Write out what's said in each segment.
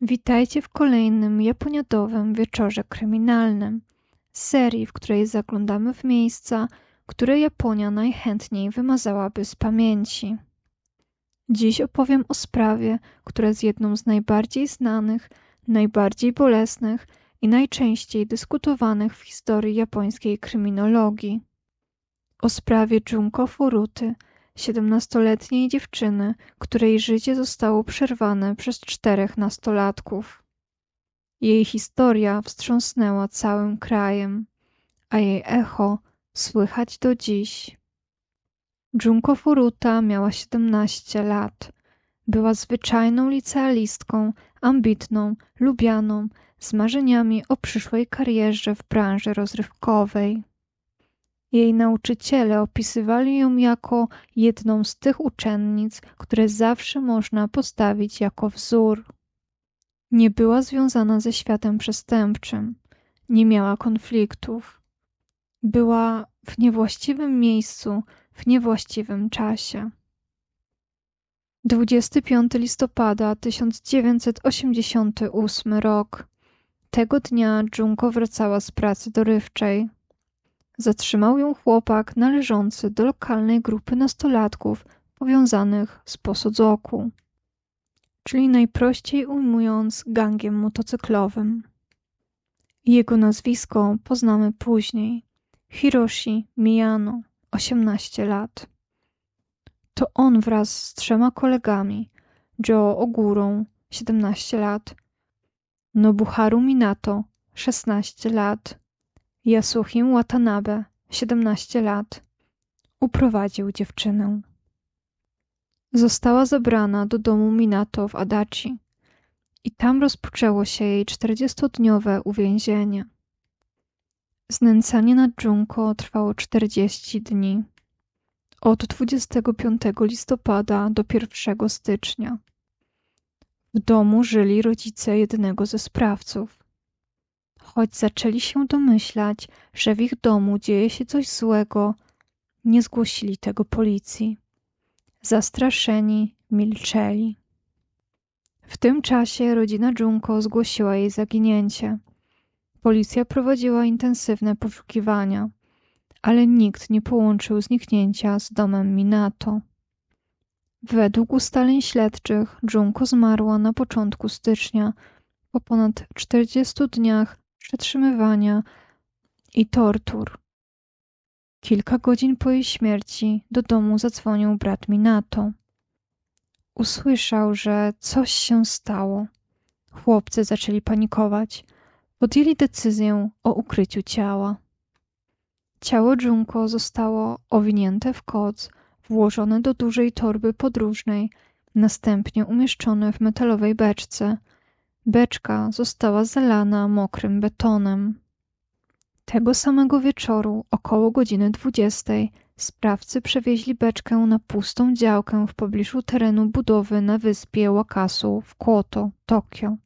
Witajcie w kolejnym japoniadowym wieczorze kryminalnym, serii, w której zaglądamy w miejsca, które Japonia najchętniej wymazałaby z pamięci. Dziś opowiem o sprawie, która jest jedną z najbardziej znanych, najbardziej bolesnych i najczęściej dyskutowanych w historii japońskiej kryminologii. O sprawie Junko Furuty, siedemnastoletniej dziewczyny, której życie zostało przerwane przez czterech nastolatków. Jej historia wstrząsnęła całym krajem, a jej echo słychać do dziś. Junko Furuta miała 17 lat. Była zwyczajną licealistką, ambitną, lubianą, z marzeniami o przyszłej karierze w branży rozrywkowej. Jej nauczyciele opisywali ją jako jedną z tych uczennic, które zawsze można postawić jako wzór. Nie była związana ze światem przestępczym, nie miała konfliktów. Była w niewłaściwym miejscu, w niewłaściwym czasie. 25 listopada 1988 rok. Tego dnia Junko wracała z pracy dorywczej. Zatrzymał ją chłopak należący do lokalnej grupy nastolatków powiązanych z Posodzoku, czyli najprościej ujmując gangiem motocyklowym. Jego nazwisko poznamy później. Hiroshi Miyano, 18 lat. To on wraz z trzema kolegami, Joe Ogurą, 17 lat, Nobuharu Minato, 16 lat, Yasuhim Watanabe, 17 lat, uprowadził dziewczynę. Została zabrana do domu Minato w Adachi i tam rozpoczęło się jej czterdziestodniowe uwięzienie. Znęcanie nad Junko trwało 40 dni. Od 25 listopada do 1 stycznia. W domu żyli rodzice jednego ze sprawców. Choć zaczęli się domyślać, że w ich domu dzieje się coś złego, nie zgłosili tego policji. Zastraszeni milczeli. W tym czasie rodzina Junko zgłosiła jej zaginięcie. Policja prowadziła intensywne poszukiwania, ale nikt nie połączył zniknięcia z domem Minato. Według ustaleń śledczych Junko zmarła na początku stycznia, po ponad 40 dniach przetrzymywania i tortur. Kilka godzin po jej śmierci do domu zadzwonił brat Minato. Usłyszał, że coś się stało. Chłopcy zaczęli panikować. Podjęli decyzję o ukryciu ciała. Ciało Junko zostało owinięte w koc, włożone do dużej torby podróżnej, następnie umieszczone w metalowej beczce. Beczka została zalana mokrym betonem. Tego samego wieczoru, około godziny dwudziestej, sprawcy przewieźli beczkę na pustą działkę w pobliżu terenu budowy na wyspie Wakasu w Kyoto, Tokio.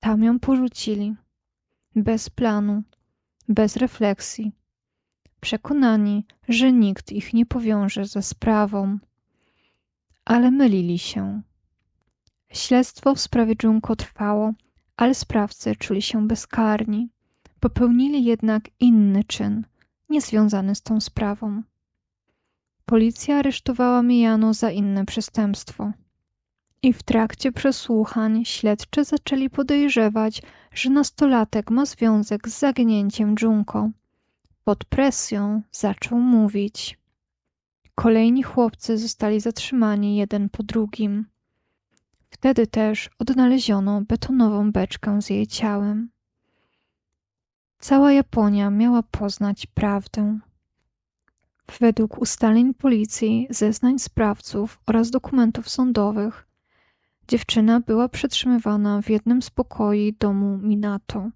Tam ją porzucili. Bez planu, bez refleksji. Przekonani, że nikt ich nie powiąże ze sprawą. Ale mylili się. Śledztwo w sprawie Junko trwało, ale sprawcy czuli się bezkarni. Popełnili jednak inny czyn, niezwiązany z tą sprawą. Policja aresztowała Mijano za inne przestępstwo. I w trakcie przesłuchań śledczy zaczęli podejrzewać, że nastolatek ma związek z zaginięciem Junko. Pod presją zaczął mówić. Kolejni chłopcy zostali zatrzymani jeden po drugim. Wtedy też odnaleziono betonową beczkę z jej ciałem. Cała Japonia miała poznać prawdę. Według ustaleń policji, zeznań sprawców oraz dokumentów sądowych, dziewczyna była przetrzymywana w jednym z pokoi domu Minato.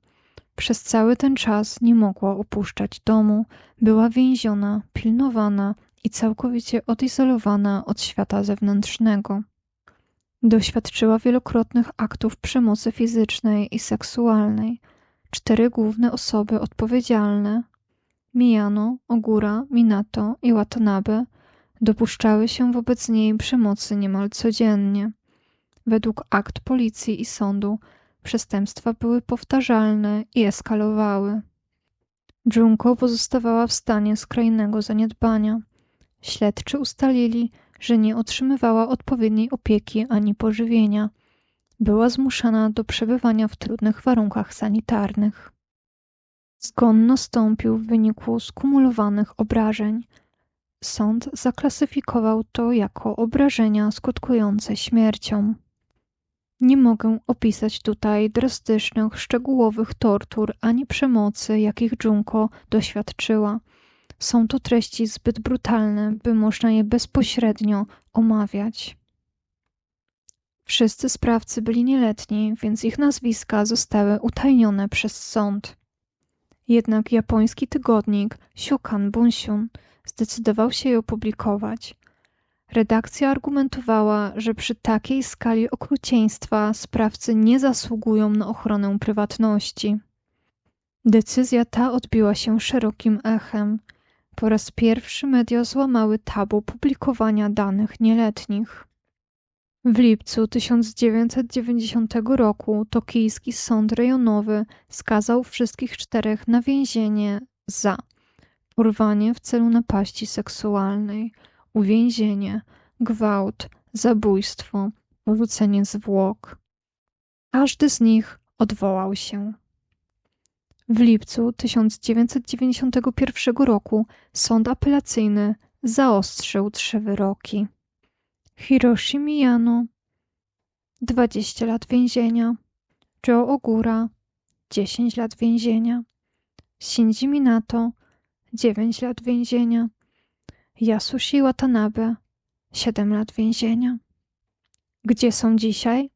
Przez cały ten czas nie mogła opuszczać domu, była więziona, pilnowana i całkowicie odizolowana od świata zewnętrznego. Doświadczyła wielokrotnych aktów przemocy fizycznej i seksualnej. Cztery główne osoby odpowiedzialne Miyano, Ogura, Minato i Watanabe dopuszczały się wobec niej przemocy niemal codziennie. Według akt policji i sądu przestępstwa były powtarzalne i eskalowały. Junko pozostawała w stanie skrajnego zaniedbania. Śledczy ustalili, że nie otrzymywała odpowiedniej opieki ani pożywienia. Była zmuszana do przebywania w trudnych warunkach sanitarnych. Zgon nastąpił w wyniku skumulowanych obrażeń. Sąd zaklasyfikował to jako obrażenia skutkujące śmiercią. Nie mogę opisać tutaj drastycznych, szczegółowych tortur ani przemocy, jakich Junko doświadczyła. Są to treści zbyt brutalne, by można je bezpośrednio omawiać. Wszyscy sprawcy byli nieletni, więc ich nazwiska zostały utajnione przez sąd. Jednak japoński tygodnik Shukan Bunshun zdecydował się je opublikować. Redakcja argumentowała, że przy takiej skali okrucieństwa sprawcy nie zasługują na ochronę prywatności. Decyzja ta odbiła się szerokim echem. Po raz pierwszy media złamały tabu publikowania danych nieletnich. W lipcu 1990 roku tokijski sąd rejonowy skazał wszystkich czterech na więzienie za porwanie w celu napaści seksualnej, uwięzienie, gwałt, zabójstwo, porzucenie zwłok. Każdy z nich odwołał się. W lipcu 1991 roku sąd apelacyjny zaostrzył trzy wyroki. Hiroshi Miyano 20 lat więzienia, Joe Ogura 10 lat więzienia, Shinji Minato 9 lat więzienia, Yasushi Watanabe 7 lat więzienia. Gdzie są dzisiaj?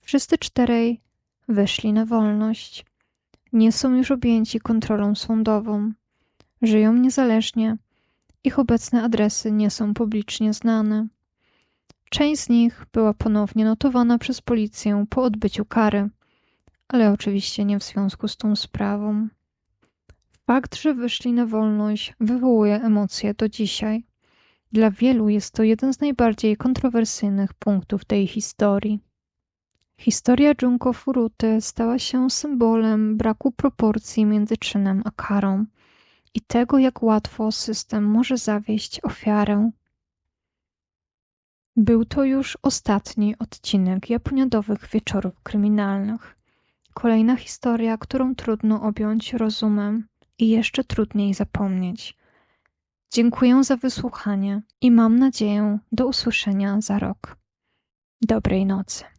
Wszyscy czterej wyszli na wolność. Nie są już objęci kontrolą sądową. Żyją niezależnie. Ich obecne adresy nie są publicznie znane. Część z nich była ponownie notowana przez policję po odbyciu kary, ale oczywiście nie w związku z tą sprawą. Fakt, że wyszli na wolność, wywołuje emocje do dzisiaj. Dla wielu jest to jeden z najbardziej kontrowersyjnych punktów tej historii. Historia Junko Furuty stała się symbolem braku proporcji między czynem a karą i tego, jak łatwo system może zawieść ofiarę. Był to już ostatni odcinek japoniadowych wieczorów kryminalnych. Kolejna historia, którą trudno objąć rozumem i jeszcze trudniej zapomnieć. Dziękuję za wysłuchanie i mam nadzieję do usłyszenia za rok. Dobrej nocy.